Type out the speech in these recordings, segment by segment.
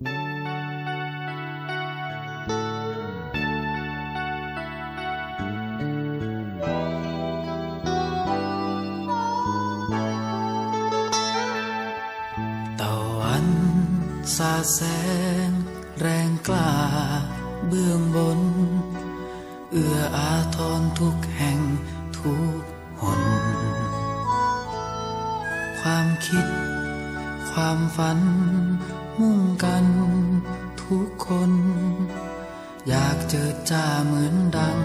ตะวันสาแสงแรงกล้าเบื้องบน เอื้ออาทรทุกแห่งทุกหน ความคิด ความฝัน มุ่งกัน ทุกคน อยากเจอจ้าเหมือนดัง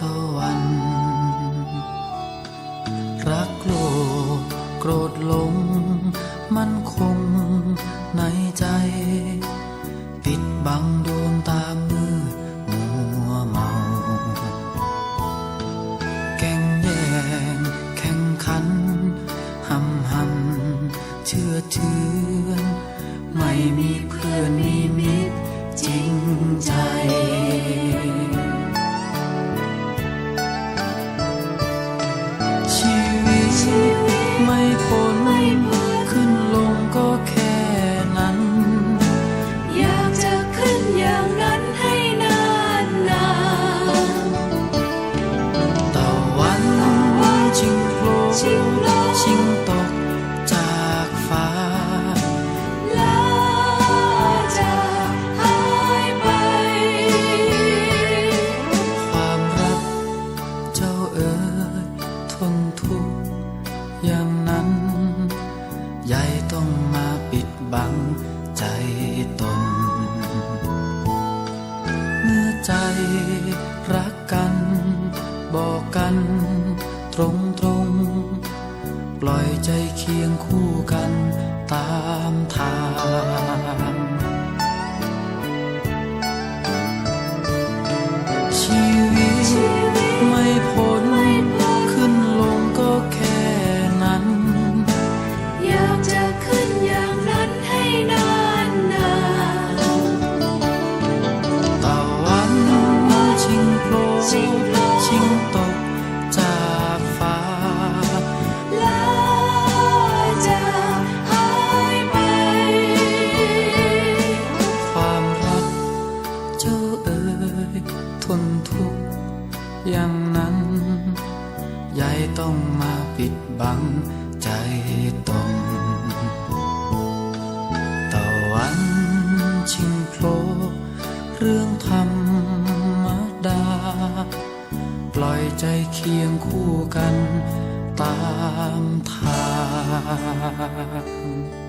ตะวัน รักโลกโกรธหลง มันคงในใจ ปิดบังด เชื่อเชือไม่มีเพื่อนมีมิตรจริงใจชี ทุกอย่างนั้น ใหญ่ต้องมาปิดบังใจตน เมื่อใจรักกัน บอกกันตรงตรงปล่อยใจเคียงคู่กันตามทาง อย่างนั้นใหญ่ต้องมาปิดบังใจตนตะวันชิงโผล่เรื่องธรรมดา ปล่อยใจเคียงคู่กันตามทาง